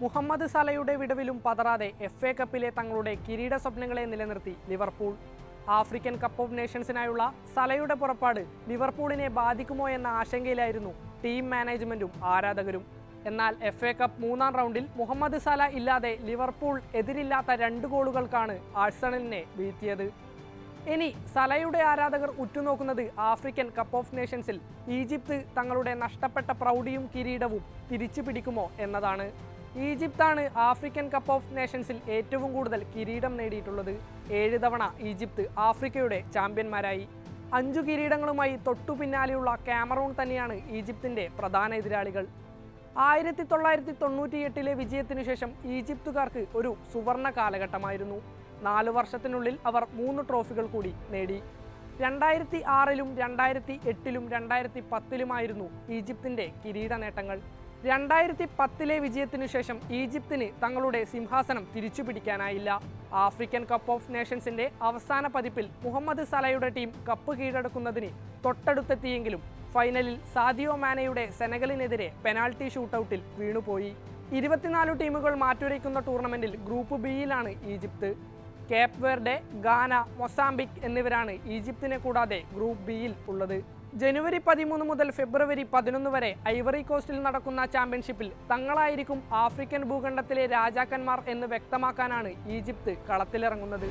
മുഹമ്മദ് സലയുടെ വിടവിലും പതറാതെ F A കപ്പിലെ തങ്ങളുടെ കിരീട സ്വപ്നങ്ങളെ നിലനിർത്തി ലിവർപൂൾ. ആഫ്രിക്കൻ കപ്പ് ഓഫ് നേഷൻസിനായുള്ള സലയുടെ പുറപ്പാട് ലിവർപൂളിനെ ബാധിക്കുമോ എന്ന ആശങ്കയിലായിരുന്നു ടീം മാനേജ്മെന്റും ആരാധകരും. എന്നാൽ എഫ് എ കപ്പ് മൂന്നാം റൗണ്ടിൽ മുഹമ്മദ് സല ഇല്ലാതെ ലിവർപൂൾ എതിരില്ലാത്ത രണ്ട് ഗോളുകൾക്കാണ് ആഴ്സണലിനെ വീഴ്ത്തിയത്. ഇനി സലയുടെ ആരാധകർ ഉറ്റുനോക്കുന്നത് ആഫ്രിക്കൻ കപ്പ് ഓഫ് നേഷൻസിൽ ഈജിപ്ത് തങ്ങളുടെ നഷ്ടപ്പെട്ട പ്രൗഢിയും കിരീടവും തിരിച്ചു പിടിക്കുമോ എന്നതാണ്. ഈജിപ്താണ് ആഫ്രിക്കൻ കപ്പ് ഓഫ് നേഷൻസിൽ ഏറ്റവും കൂടുതൽ കിരീടം നേടിയിട്ടുള്ളത്. ഏഴ് തവണ ഈജിപ്ത് ആഫ്രിക്കയുടെ ചാമ്പ്യന്മാരായി. അഞ്ചു കിരീടങ്ങളുമായി തൊട്ടു പിന്നാലെയുള്ള കാമറൂൺ തന്നെയാണ് ഈജിപ്തിന്റെ പ്രധാന എതിരാളികൾ. ആയിരത്തി തൊള്ളായിരത്തി തൊണ്ണൂറ്റിയെട്ടിലെ വിജയത്തിനു ശേഷം ഈജിപ്തുകാർക്ക് ഒരു സുവർണ കാലഘട്ടമായിരുന്നു. നാലു വർഷത്തിനുള്ളിൽ അവർ മൂന്ന് ട്രോഫികൾ കൂടി നേടി. രണ്ടായിരത്തി ആറിലും രണ്ടായിരത്തി എട്ടിലും രണ്ടായിരത്തി പത്തിലുമായിരുന്നു ഈജിപ്തിന്റെ കിരീട നേട്ടങ്ങൾ. രണ്ടായിരത്തി പത്തിലെ വിജയത്തിനു ശേഷം ഈജിപ്തിന് തങ്ങളുടെ സിംഹാസനം തിരിച്ചു പിടിക്കാനായില്ല ആഫ്രിക്കൻ കപ്പ് ഓഫ് നേഷൻസിന്റെ അവസാന പതിപ്പിൽ മുഹമ്മദ് സലയുടെ ടീം കപ്പ് കീഴടക്കുന്നതിന് തൊട്ടടുത്തെത്തിയെങ്കിലും ഫൈനലിൽ സാദിയോ മാനയുടെ സെനഗലിനെതിരെ പെനാൾട്ടി ഷൂട്ടൌട്ടിൽ വീണുപോയി. ഇരുപത്തിനാല് ടീമുകൾ മാറ്റുരയ്ക്കുന്ന ടൂർണമെന്റിൽ ഗ്രൂപ്പ് ബിയിലാണ് Egypt. Cape Verde Ghana Mozambique എന്നിവരാണ് ഈജിപ്തിനെ കൂടാതെ ഗ്രൂപ്പ് ബിയിൽ ഉള്ളത്. ജനുവരി പതിമൂന്ന് മുതൽ ഫെബ്രുവരി പതിനൊന്ന് വരെ ഐവറി കോസ്റ്റിൽ നടക്കുന്ന ചാമ്പ്യൻഷിപ്പിൽ തങ്ങളായിരിക്കും ആഫ്രിക്കൻ ഭൂഖണ്ഡത്തിലെ രാജാക്കന്മാർ എന്ന് വ്യക്തമാക്കാനാണ് ഈജിപ്ത് കളത്തിലിറങ്ങുന്നത്.